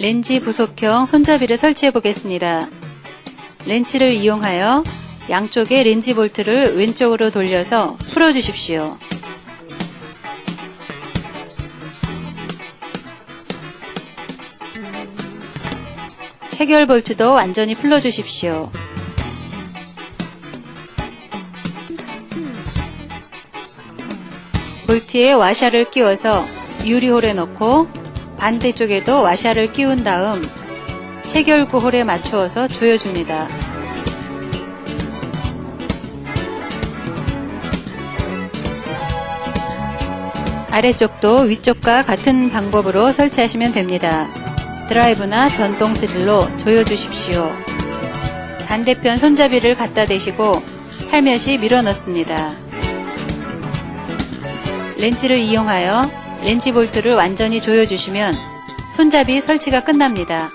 렌지 부속형 손잡이를 설치해 보겠습니다. 렌치를 이용하여 양쪽의 렌지 볼트를 왼쪽으로 돌려서 풀어주십시오. 체결 볼트도 완전히 풀어주십시오. 볼트에 와샤를 끼워서 유리홀에 넣고 반대쪽에도 와샤를 끼운 다음 체결구 홀에 맞추어서 조여줍니다. 아래쪽도 위쪽과 같은 방법으로 설치하시면 됩니다. 드라이브나 전동 드릴로 조여주십시오. 반대편 손잡이를 갖다 대시고 살며시 밀어 넣습니다. 렌치를 이용하여 렌치 볼트를 완전히 조여주시면 손잡이 설치가 끝납니다.